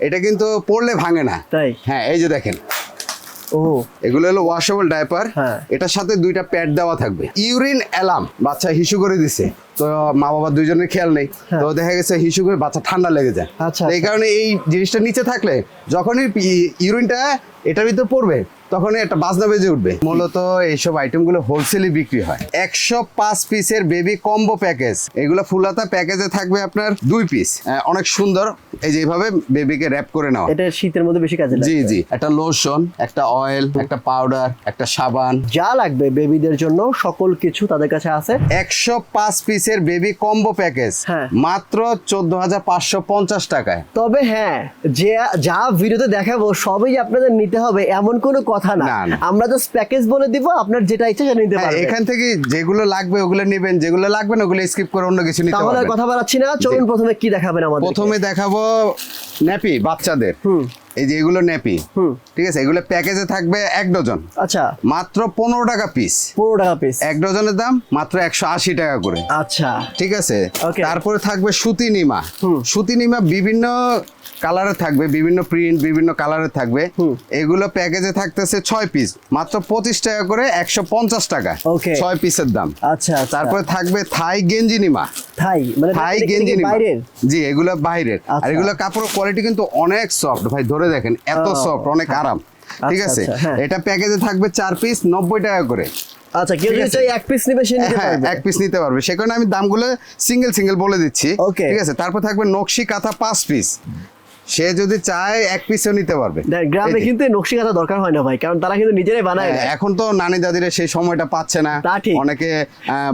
এটা কিন্তু পড়লে ভাঙে না। তাই? হ্যাঁ এই যে দেখেন। ও এগুলো হলো ওয়াশেবল ডাইপার হ্যাঁ। এটার সাথে দুইটা প্যাড দেওয়া থাকবে। ইউরিন অ্যালার্ম বাচ্চা হিসু করে দিছে। তো মা বাবা দুইজনের খেয়াল নেই। হ্যাঁ। তো দেখা গেছে হিসু করে বাচ্চা ঠান্ডা লেগে যায়। আচ্ছা, এই আচ্ছা। কারণে এই জিনিসটা নিচে থাকলে যখনই ইউরিনটা এটার ভিতর পড়বে তখনই একটা বাজনা বেজে উঠবে। মূলত এইসব আইটেমগুলো হোলসেলে বিক্রি হয়। একশো পাঁচ পিসের বেবি কম্বো প্যাকেজ এগুলো ফুলাতা প্যাকেজে থাকবে আপনার দুই পিস অনেক সুন্দর। এই যে এইভাবে বেবিকে র্যাপ করে নেওয়া। এটা শীতের মধ্যে বেশি কাজে লাগে। জি। জি একটা লোশন একটা অয়েল একটা পাউডার একটা সাবান। যা লাগবে বেবিদের জন্য সকল কিছু তাদের কাছে আছে। একশো পাঁচ পিসের বেবি কম্বো প্যাকেজ হ্যাঁ। মাত্র চোদ্দ হাজার পাঁচশো পঞ্চাশ টাকায়। তবে হ্যাঁ যে যা ভিডিওতে দেখাবো সবই আপনাদের নিতে হবে এমন কোনো কথা না। আমরা জাস্ট প্যাকেজ বলে দিব আপনার যেটা ইচ্ছা সেটা নিতে হ্যাঁ, পারবেন। এখান থেকে যেগুলো লাগবে ওগুলো নেবেন যেগুলো লাগবে না ওগুলো স্কিপ করে অন্য কিছু নিতে পারবেন। তাহলে কথা বলাচ্ছি না চলুন প্রথমে কি দেখাবেন আমাদের প্রথমে দেখাবো ন্যাপি বাচ্চাদের। এই যে এগুলো ন্যাপি। ঠিক আছে? এগুলো প্যাকেজে থাকবে এক ডজন আচ্ছা। মাত্র পনেরো টাকা পিস পনেরো টাকা পিস এক ডজনের দাম মাত্র একশো আশি টাকা করে। আচ্ছা। ঠিক আছে? তারপরে থাকবে সুতি নিমা। সুতি নিমা বিভিন্ন কালারের থাকবে বিভিন্ন প্রিন্ট বিভিন্ন কালারের থাকবে। এগুলো প্যাকেজে থাকতেছে ছয় পিস মাত্র পঁচিশ টাকা করে একশো পঞ্চাশ টাকা। ছয় পিসের দাম। আচ্ছা আচ্ছা। তারপরে থাকবে থাই গেঞ্জি নিমা। থাই মানে থাই গেঞ্জি বাইরের? জি এগুলো বাইরের। আর আচ্ছা। এগুলো কাপড়ের কোয়ালিটি কিন্তু অনেক সফট ভাই ধরে দেখেন এত সফট অনেক আরাম। ঠিক আচ্ছা, আছে? আচ্ছা, হ্যাঁ। এটা প্যাকেজে থাকবে চার পিস নব্বই টাকা করে। আচ্ছা কেউ যদি চাই এক পিস নেবে সে নিতে হ্যাঁ পারবে। এক পিস নিতে পারবে। সেখানে আমি দামগুলো সিঙ্গেল সিঙ্গেল বলে দিচ্ছি। ঠিক আছে? তারপর থাকবে নকশি কাঁথা পাঁচ পিস সে যদি চায় এক পিসও নিতে পারবে। গ্রামে কিন্তু নকশি কাঁথা দরকার হয় না ভাই কারণ তারা কিন্তু নিজেরাই বানায় হ্যাঁ, এখন তো নানি দাদিরা সেই সময়টা পাচ্ছে না। অনেকে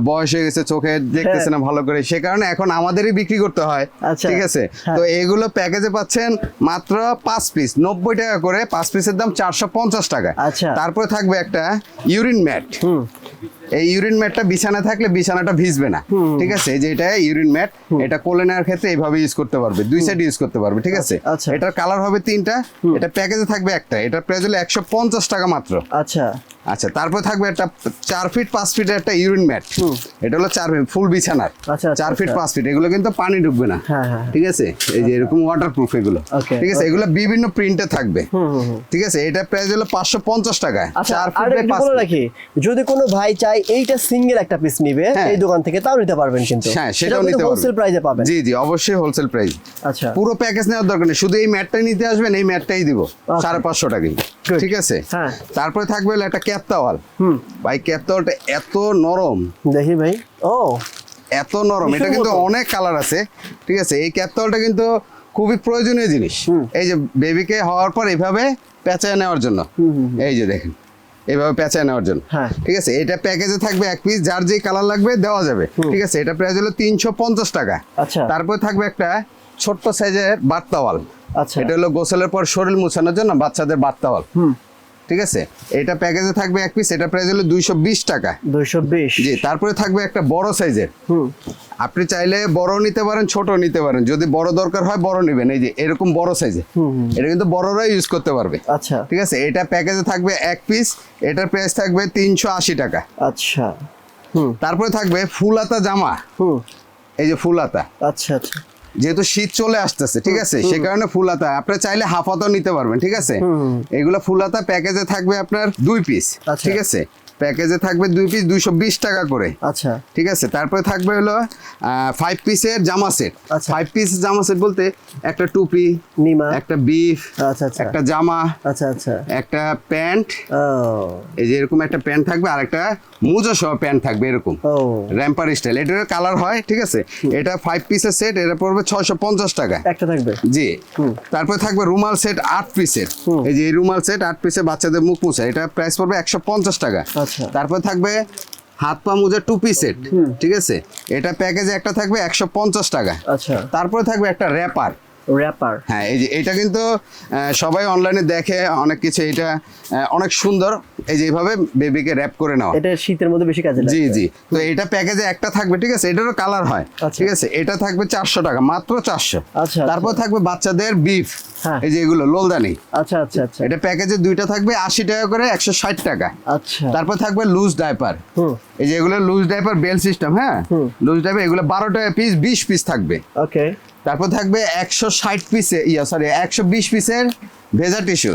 বয়স হয়ে গেছে চোখে দেখতেছে না ভালো করে। সে কারণে এখন আমাদেরই বিক্রি করতে হয়। আচ্ছা। ঠিক আছে? হ্যাঁ। তো এগুলো প্যাকেজে পাচ্ছেন মাত্র পাঁচ পিস নব্বই টাকা করে পাঁচ পিসের দাম চারশো পঞ্চাশ টাকা। আচ্ছা। তারপরে থাকবে একটা ইউরিন ম্যাট। এই ইউরিন ম্যাটটা বিছানা থাকলে বিছানাটা ভিজবে না। ঠিক আছে? এই যে এটা ইউরিন ম্যাট এটা কোলে নেওয়ার ক্ষেত্রে এইভাবে ইউজ করতে পারবে। দুই সাইড ইউজ করতে পারবে ঠিক আছে? আচ্ছা। এটার কালার হবে তিনটা। এটা প্যাকেজে থাকবে একটা। এটার প্রাইস হলো একশো পঞ্চাশ টাকা মাত্র। আচ্ছা। আচ্ছা তারপর থাকবে একটা চার ফিট পাঁচ ফিটের একটা ইউরিন ম্যাট। এটা হলো চার ফিট ফুল বিছানার। আচ্ছা, আচ্ছা, চার ফিট। পাঁচ ফিট এগুলো কিন্তু পানি ঢুকবে না। হ্যাঁ, হ্যাঁ, ঠিক আছে? এই যে এরকম ওয়াটার প্রুফ এগুলো ঠিক আছে? এগুলো বিভিন্ন প্রিন্টে থাকবে। ঠিক আছে? এটা প্রাইস হলো পাঁচশো পঞ্চাশ টাকা আচ্ছা চার ফিট যদি কোনো ভাই চাই এইটা সিঙ্গেল একটা পিস নিবে। হ্যাঁ। এই দোকান থেকে তাও নিতে পারবেন কিন্তু। হ্যাঁ সেটাও নিতে হোলসেল প্রাইসে পাবেন। জি জি অবশ্যই হোলসেল প্রাইস আচ্ছা। পুরো প্যাকেজ নেওয়ার দরকার নেই। শুধু এই ম্যাটটাই নিতে আসবেন এই ম্যাটটাই দিব। সাড়ে পাঁচশো ঠিক আছে? হ্যাঁ। তারপরে থাকবে একটা ক্যাপতাওয়াল হুম। ভাই ক্যাপ তাওয়ালটা এত নরম। দেখি ভাই। ও। এত নরম। এটা কিন্তু অনেক কালার আছে। ঠিক আছে? এই ক্যাপ তাওয়ালটা কিন্তু খুবই প্রয়োজনীয় জিনিস। এই যে বেবিকে হওয়ার পর এইভাবে পেঁচায় নেওয়ার জন্য। এই যে দেখেন। এইভাবে পেঁচায় নেওয়ার জন্য। হ্যাঁ। ঠিক আছে? এটা প্যাকেজে থাকবে এক পিস যার যে কালার লাগবে দেওয়া যাবে। ঠিক আছে? এটা প্রাইস হলো তিনশো পঞ্চাশ টাকা। আচ্ছা। তারপর থাকবে একটা ছোট্ট সাইজের বার্তাওয়াল আচ্ছা। এটা হলো গোসলের পর শরীর মুছানোর জন্য বাচ্চাদের বার্তাওয়াল ঠিক আছে? এটা প্যাকেজে থাকবে এক পিস এটা প্রাইস হলো দুইশো বিশ টাকা। দুইশো বিশ। জি তারপরে থাকবে একটা বড় সাইজের হুম। আপনি চাইলে বড় নিতে পারেন ছোট নিতে পারেন। যদি বড় দরকার হয় বড় নেবেন। এই যে এরকম বড় সাইজে এটা কিন্তু বড়রাই ইউজ করতে পারবে। আচ্ছা। ঠিক আছে? এটা প্যাকেজে থাকবে এক পিস এটার প্রাইস থাকবে তিনশো আশি টাকা। আচ্ছা। হুম। তারপরে থাকবে ফুলাতা জামা। হুম। এই যে ফুলাতা আচ্ছা আচ্ছা। যেহেতু শীত চলে আসতেছে ঠিক আছে? সে কারণে ফুলাতা আপনি চাইলে হাফাতাও নিতে পারবেন ঠিক আছে। এগুলো ফুলাতা প্যাকেজে থাকবে আপনার দুই পিস আচ্ছা। ঠিক আছে? প্যাকেজে থাকবে দুই পিস দুইশো বিশ টাকা করে আচ্ছা। ঠিক আছে? তারপরে থাকবে হলো ফাইভ পিসের জামা সেট। ফাইভ পিস জামা সেট বলতে একটা টুপি নিমা। একটা বিফ আচ্ছা আচ্ছা। একটা জামা আচ্ছা আচ্ছা। একটা প্যান্ট। এই যে এরকম একটা প্যান্ট থাকবে আর একটা মুজো সহ প্যান্ট থাকবে এরকম। র্যাম্পার স্টাইল এটার কালার হয় ঠিক আছে? এটা ফাইভ পিসের সেট এটা পড়বে ছয়শো পঞ্চাশ টাকা। একটা থাকবে? জি। তারপরে থাকবে রুমাল সেট আট পিসের এই যে রুমাল সেট আট পিসের বাচ্চাদের মুখ মুছা এটা প্রাইস পড়বে একশো পঞ্চাশ টাকা। আচ্ছা। তারপর থাকবে হাত পা মুজা টুপি সেট ঠিক আছে? এটা প্যাকেজে একটা থাকবে একশো পঞ্চাশ টাকা। আচ্ছা। তারপরে থাকবে একটা র্যাপার র্যাপার হ্যাঁ এই যে এটা কিন্তু সবাই অনলাইনে দেখে অনেক কিছু এটা অনেক সুন্দর। এই যে এইভাবে বেবিকে র্যাপ করে নেওয়া। এটা শীতের মধ্যে বেশি কাজে লাগে জি জি। তো এটা প্যাকেজে একটা থাকবে ঠিক আছে? এটারও কালার হয় আচ্ছা। ঠিক আছে? এটা থাকবে চারশো টাকা মাত্র চারশো। আচ্ছা, তারপর থাকবে বাচ্চাদের বিফ হ্যাঁ। এই যে এগুলো লোলদানি। আচ্ছা আচ্ছা আচ্ছা। এটা প্যাকেজে দুইটা থাকবে আশি টাকা করে একশো ষাট টাকা। আচ্ছা। তারপর থাকবে লুজ ডাইপার হুম। এই যে এগুলো লুজ ডাইপার বেল সিস্টেম হ্যাঁ? লুজ ডাইপার এগুলো বারো টাকা পিস বিশ পিস থাকবে। ওকে তারপর থাকবে একশো ষাট পিসে ইয়া সরি একশো বিশ পিসের ভেজা টিস্যু।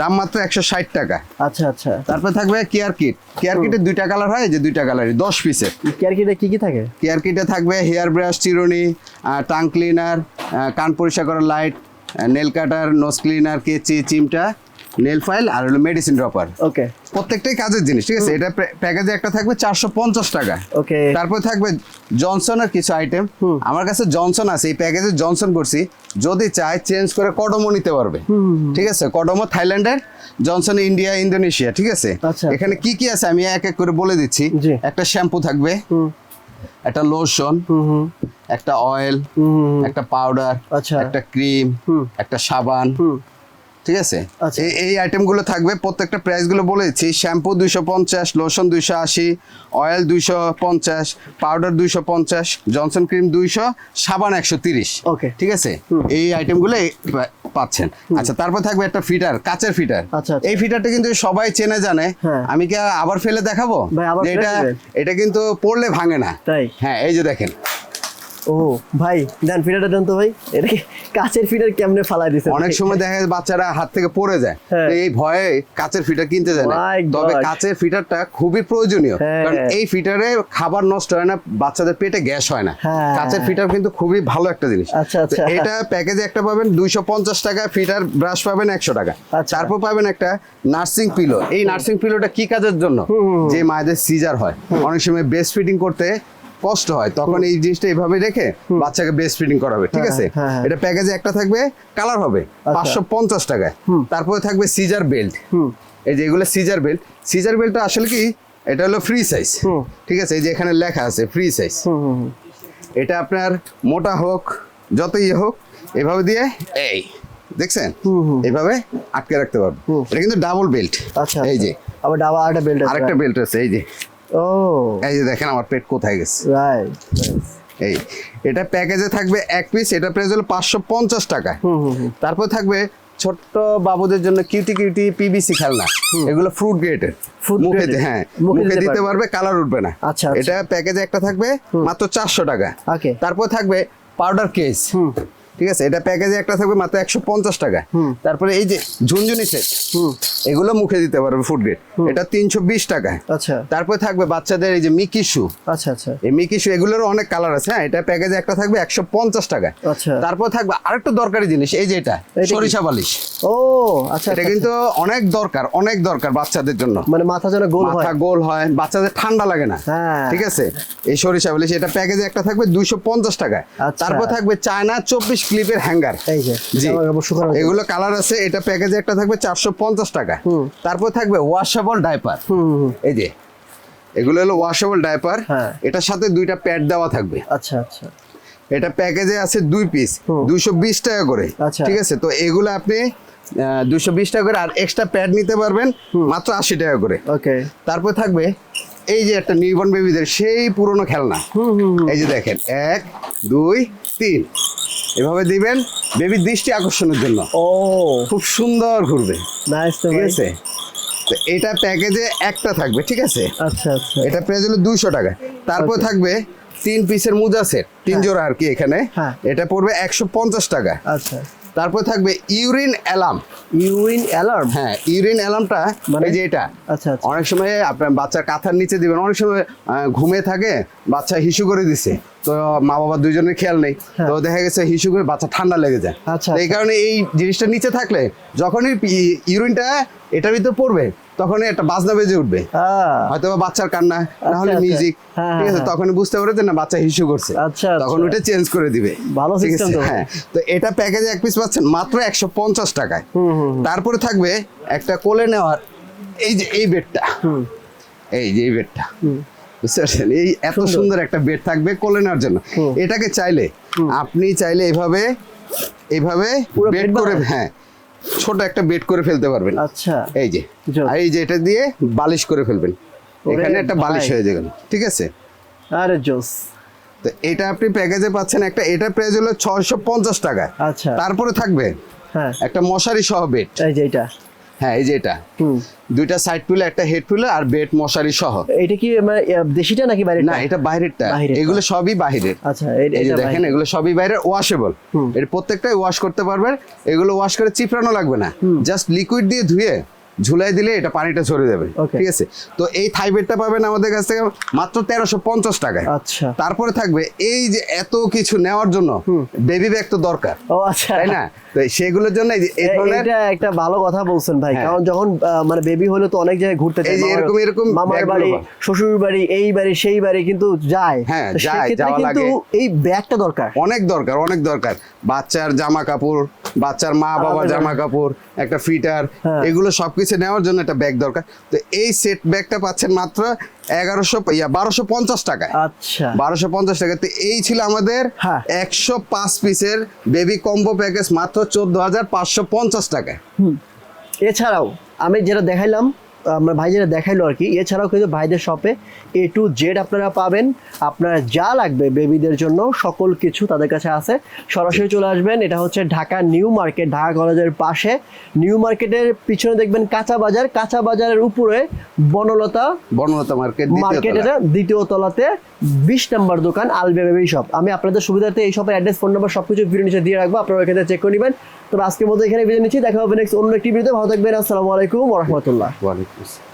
দাম মাত্র একশো ষাট টাকা। আচ্ছা আচ্ছা। তারপর থাকবে কেয়ার কিট কেয়ার কিটের দুইটা কালার হয় যে দুইটা কালারই দশ পিসের কেয়ার কিটে কি কি থাকে? কেয়ার কিটে থাকবে হেয়ার ব্রাশ চিরুনি টাং ক্লিনার কান পরিষ্কার করার light nail cutter nose cleaner কেচি চিমটা নেল ফাইল আর হলো মেডিসিন ড্রপার ওকে প্রত্যেকটাই কাজের জিনিস ঠিক আছে? এটা প্যাকেজে একটা থাকবে চারশো পঞ্চাশ টাকা। ওকে তারপর থাকবে জনসনের কিছু আইটেম আমার কাছে জনসন আছে এই প্যাকেজে জনসন করছি যদি চায় চেঞ্জ করে কডমো নিতে পারবে। ঠিক আছে? কডমো থাইল্যান্ডের জনসন ইন্ডিয়া ইন্দোনেশিয়া ঠিক আছে? আচ্ছা। এখানে কি কি আছে? আমি এক এক করে বলে দিচ্ছি। একটা শ্যাম্পু থাকবে। একটা লোশন। একটা অয়েল। একটা পাউডার আচ্ছা। একটা ক্রিম। একটা সাবান। ঠিক আছে? আচ্ছা। এই আইটেমগুলো থাকবে প্রত্যেকটা প্রাইসগুলো বলে দিচ্ছি। শ্যাম্পু দুইশো পঞ্চাশ লোশন দুইশো আশি অয়েল দুইশো পঞ্চাশ পাউডার দুইশো পঞ্চাশ জনসন ক্রিম দুইশো সাবান একশো তিরিশ। Okay. ঠিক আছে? এই আইটেমগুলো পাচ্ছেন। আচ্ছা তারপর থাকবে একটা ফিটার কাচের ফিটার। আচ্ছা, আচ্ছা। এই ফিটারটা কিন্তু সবাই চেনে জানে। হ্যাঁ। আমি কি আবার ফেলে দেখাবো? এটা এটা কিন্তু পড়লে ভাঙে না। তাই? হ্যাঁ এই যে দেখেন। ও। ভাই দেন ফিটারটা দেন তো ভাই। এটা কাচের ফিটার কেমনে ফালাই দিছে? অনেক সময় দেখা যায় বাচ্চারা হাত থেকে পড়ে যায়। হ্যাঁ। এই ভয়ে কাচের ফিটার কিনতে যায় না। তবে কাচের ফিটারটা খুবই প্রয়োজনীয়। হ্যাঁ। কারণ এই ফিটারে খাবার নষ্ট হয় না বাচ্চাদের পেটে গ্যাস হয় না। হ্যাঁ। কাচের ফিটার কিন্তু খুবই ভালো একটা জিনিস। আচ্ছা, আচ্ছা। এটা প্যাকেজে একটা পাবেন দুইশো পঞ্চাশ টাকা। ফিটার ব্রাশ পাবেন একশো টাকা। আচ্ছা। তারপর পাবেন একটা নার্সিং পিলো। এই নার্সিং পিলোটা কি কাজের জন্য? যে মায়েদের সিজার হয়। অনেক সময় বেস্ট ফিডিং করতে কষ্ট হয় তখন এই জিনিসটা এইভাবে রেখে বাচ্চাকে বেস্ট ফিডিং করাবে ঠিক হ্যাঁ, আছে? হ্যাঁ, হ্যাঁ। এটা প্যাকেজে একটা থাকবে কালার হবে পাঁচশো পঞ্চাশ টাকায়। তারপরে থাকবে সিজার বেল্ট হুম। এই যে এগুলো সিজার বেল্ট সিজার বেল্টটা আসলে কি এটা হলো ফ্রি সাইজ হুম। ঠিক আছে? এই যে এখানে লেখা আছে ফ্রি সাইজ হুম হুম হুম। এটা আপনার মোটা হোক যত ইয়ে হোক এভাবে দিয়ে এই। দেখছেন? এভাবে আটকে রাখতে পারবে এটা কিন্তু ডাবল বেল্ট আচ্ছা এই যে। আবার ডাবা আরেকটা বেল্ট আছে। আরেকটা বেল্ট আছে এই যে। ও। এই যে দেখেন আমার পেট কোথায় গেছে। রাইট এই এটা প্যাকেজে থাকবে এক পিস এটা প্রাইস হলো পাঁচশো পঞ্চাশ টাকা। হুম হুম হুম। তারপর থাকবে ছোট্ট বাবুদের জন্য কিউটি কিউটি পিবিসি খেলনা। এগুলো ফ্রুট Fruit মুখে? হ্যাঁ মুখে দিতে পারবে। কালার উঠবে না। আচ্ছা, আচ্ছা। এটা প্যাকেজে একটা থাকবে মাত্র চারশো টাকা. তারপর থাকবে পাউডার কেস হুম। ঠিক আছে? এটা প্যাকেজে একটা থাকবে মাত্র একশো পঞ্চাশ টাকা। তারপরে এই যে ঝুনঝুনি সেট এগুলো মুখে দিতে পারবে ফুড গ্রেড এটা তিনশো বিশ টাকা আচ্ছা। তারপরে থাকবে বাচ্চাদের এই যে মিকি শু আচ্ছা আচ্ছা। এই মিকি শু এগুলোরও অনেক কালার আছে হ্যাঁ? এটা প্যাকেজে একটা থাকবে একশো পঞ্চাশ টাকা আচ্ছা। তারপর থাকবে আরেকটা দরকারি জিনিস এই যে এটা সরিষা বালিশ। ও আচ্ছা এটা আচ্ছা, কিন্তু অনেক দরকার অনেক দরকার বাচ্চাদের জন্য। মানে মাথা যেন গোল হয়। মাথা গোল হয় বাচ্চাদের ঠান্ডা লাগে না। হ্যাঁ। ঠিক আছে? এই সরিষা বালিশ এটা প্যাকেজে একটা থাকবে দুইশো পঞ্চাশ টাকায়। আচ্ছা। তারপর থাকবে চায়না চব্বিশ ক্লিপের হ্যাঙ্গার। জি। এগুলো কালার আছে এটা প্যাকেজে একটা থাকবে চারশো পঞ্চাশ টাকা। তারপর থাকবে ওয়াশেবল ডাইপার এই যে এগুলো হলো ওয়াশেবল ডাইপার হ্যাঁ। এটার সাথে দুইটা প্যাড দেওয়া থাকবে। আচ্ছা আচ্ছা। এটা প্যাকেজে আছে দুই পিস। দুইশো বিশ টাকা করে। আচ্ছা। ঠিক আছে? তো এগুলো আপনি দুইশো বিশ টাকা করে আর এক্সট্রা প্যাড নিতে পারবেন মাত্র আশি টাকা করে। ওকে। তারপর থাকবে এই যে একটা নিউবর্ন বেবিদের সেই পুরনো খেলনা। এই যে দেখেন এক দুই তিন। এভাবে দিবেন বেবির দৃষ্টি আকর্ষণের জন্য। ও। খুব সুন্দর ঘুরবে। নাইস তো ঠিক আছে? তো এটা প্যাকেজে একটা থাকবে ঠিক আছে? আচ্ছা আচ্ছা। এটা প্রাইস হলো দুইশো টাকা। তারপর থাকবে তিন পিসের মোজা সেট তিন জোড়া আর কি এখানে। হ্যাঁ। এটা পড়বে একশো পঞ্চাশ টাকা। আচ্ছা। তারপর থাকবে ইউরিন অ্যালার্ম। Urine alarm? হ্যাঁ ইউরিন অ্যালার্মটা মানে? যে এটা। আচ্ছা আচ্ছা। অনেক সময় আপনার বাচ্চার কাঁথার নিচে দিবেন অনেক সময় ঘুমে থাকে বাচ্চা হিসু করে দিছে। তো মা বাবা দুইজনের খেয়াল নেই হ্যাঁ। তো দেখা গেছে হিসু করে বাচ্চা ঠান্ডা লেগে যায় আচ্ছা, এই আচ্ছা। কারণে এই জিনিসটা নিচে থাকলে যখনই ইউরিনটা এটার ভিতরে পড়বে তখনই একটা বাজনা বেজে উঠবে হয়তো বাচ্চার কান্না না হলে আচ্ছা। মিউজিক হ্যাঁ, ঠিক আছে হ্যাঁ। তখন বুঝতে পারে যে না বাচ্চা হিসু করছে আচ্ছা, তখন আচ্ছা। ওটা চেঞ্জ করে দিবে ভালো আছে? তো। হ্যাঁ তো এটা প্যাকেজে এক পিস পাচ্ছেন মাত্র একশো পঞ্চাশ টাকায় হুম, হুম, হুম। তারপরে থাকবে একটা কোলে নেওয়ার এই যে এই বেডটা হুম এই যে এই বেডটা হুম বুঝতে পারছেন? এই এত সুন্দর। একটা বেড থাকবে কোলে নেওয়ার জন্য এটাকে চাইলে আপনি চাইলে এভাবে এভাবে বেড করে হ্যাঁ ছোট একটা বেড করে ফেলতে পারবেন। আচ্ছা। এই যে এই যে এটা দিয়ে বালিশ করে ফেলবেন। এখানে একটা বালিশ হয়ে যাবে ঠিক আছে? আরে জোস। তো এটা আপনি প্যাকেজে পাচ্ছেন একটা এটা প্রাইস হলো ছয়শো পঞ্চাশ টাকা। আচ্ছা। তারপরে থাকবে হ্যাঁ। একটা মশারি সহ বেড এই যে এটা। হ্যাঁ এই যে এটা। দুইটা সাইড টুলে একটা হেড টুলে আর বেড মশারি সহ। এটা কি মানে দেশিটা নাকি বাইরে না এটা বাইরেরটা। এগুলো সবই বাইরের। আচ্ছা এই যে দেখেন এগুলো সবই বাইরের ওয়াশেবল। এর প্রত্যেকটাই ওয়াশ করতে পারবেন। এগুলো ওয়াশ করে চিপড়ানো লাগবে না। জাস্ট লিকুইড দিয়ে ধুয়ে ঝুলাই দিলে এটা পানিটা ঝরে যাবে ঠিক আছে? তো এই থাই বেডটা পাবেন আমাদের কাছ থেকে মাত্র তেরোশো পঞ্চাশ টাকায়। আচ্ছা। তারপরে থাকবে এই যে এত কিছু নেওয়ার জন্য বেবি ব্যাগ তো দরকার। ও আচ্ছা। তাই না? তো সেইগুলোর জন্য এই ধরনের এটা একটা ভালো কথা বলছেন ভাই হ্যাঁ। কারণ যখন মানে বেবি হলে তো অনেক জায়গায় ঘুরতে যায় এরকম এরকম মামার বাড়ি। শ্বশুর বাড়ি এই বাড়ি সেই বাড়ি কিন্তু যায়। হ্যাঁ, যায়, যাওয়া কিন্তু লাগে। এই ব্যাগটা দরকার। অনেক দরকার অনেক দরকার। বাচ্চার জামা কাপড় বাচ্চার মা বাবার আলাদা জামা কাপড় একটা ফিটার হ্যাঁ। এগুলো সবকিছু নেওয়ার জন্য একটা ব্যাগ দরকার। তো এই সেট ব্যাগটা পাচ্ছেন মাত্র এগারোশো ইয়া বারোশো পঞ্চাশ টাকায়। আচ্ছা। বারোশো পঞ্চাশ টাকা। তো এই ছিল আমাদের হ্যাঁ। একশো পাঁচ পিসের বেবি কম্বো প্যাকেজ মাত্র চোদ্দ হাজার পাঁচশো পঞ্চাশ টাকায়। এছাড়াও আমি যেটা দেখাইলাম আমরা ভাই যেটা দেখাইলো আর কি। এছাড়াও কিন্তু ভাইদের শপে এ টু জেড আপনারা পাবেন। আপনার যা লাগবে বেবিদের জন্য সকল কিছু তাদের কাছে আছে। সরাসরি চলে আসবেন এটা হচ্ছে ঢাকা নিউ মার্কেট ঢাকা কলেজের পাশে। নিউ মার্কেটের পিছনে দেখবেন কাঁচা বাজার। কাঁচা বাজারের উপরে বনলতা বনলতা মার্কেট মার্কেটের দ্বিতীয় তলাতে বিশ নম্বর দোকান আলবে বেবি শপ আমি আপনাদের সুবিধার্থে এই শপের অ্যাড্রেস ফোন নাম্বার সবকিছু ভিডিও নিচে দিয়ে রাখব। আপনারা এখানে চেক করে নেবেন। তো আজকে মতো এখানে বিদায় নিচ্ছি। দেখা হবে নেক্সট অন্য একটি ভিডিওতে। ভালো থাকবেন। আসসালামু আলাইকুম রহমতুল্লাহ। ওয়ালাইকুম।